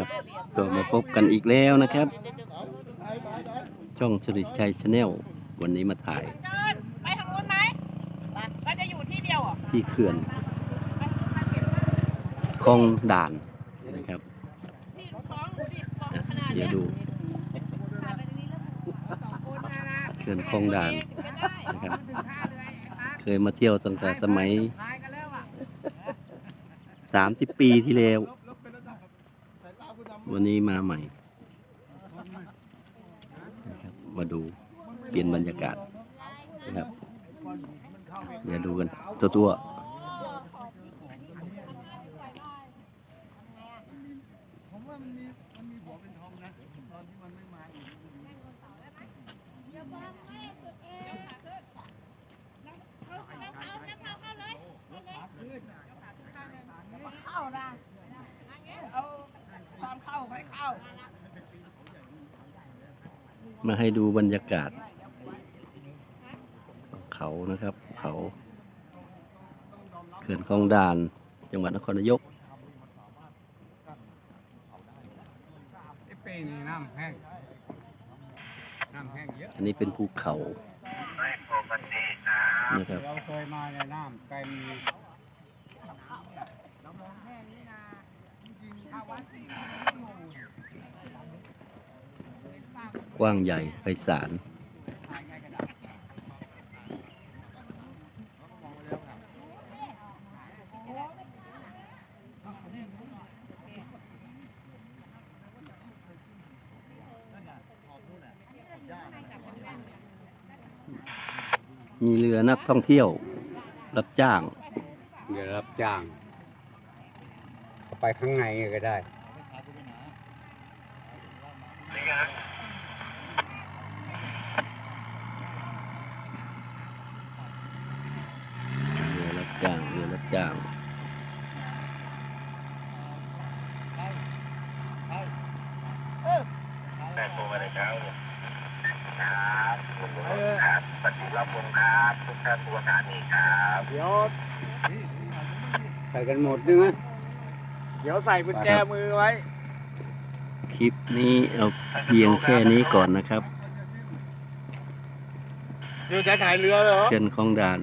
นะครับ ก็มาพบกันอีกแล้วนะครับ ช่องสิริชัยชาแนลวันนี้มาถ่ายเดินไปทางนู้นไหมเราจะอยู่ที่เดียวเหรอที่เขื่อนคลองด่านนะครับนี่ลูกท้องดูดิท้องอะขนาดเดี๋เนี้ยวยดูเขื่อนคลองด่านนะครับ เคยมาเที่ยวตั้งแต่สมัยสามสิบปีที่แล้ว วันนี้มาใหม่ครับมาดูเปลี่ยนบรรยากาศนะครับอย่าดูกันตัวตัวมา ให้ดูบรรยากาศ เขานะครับ เขาเขื่อนคลองด่าน จังหวัดนครนายกไอ้เป้นี่น้ำแห้งน้ำแห้งเยอะอันนี้เป็นภูเขานะครับเราเคยมาในน้ำเต็ม กว้างใหญ่ไพศาลมีเรือนักท่องเที่ยว รับจ้างเดี๋ยวรับจ้าง ไปข้างในก็ได้ เรือรับ จ้างเรือรับจ้างได้โทรมาเลยครับครับผมครับปฏิรับวงครับทุกท่านตัวสถานีครับเดี๋ยวใส่กันหมดใช่ไหมเดี๋ยวใส่กุญแจมือไว้ คลิปนี้เอาเพียงแค่นี้ก่อนนะครับอยู่จะถ่ายเรือเหรอเขื่อนคลองด่าน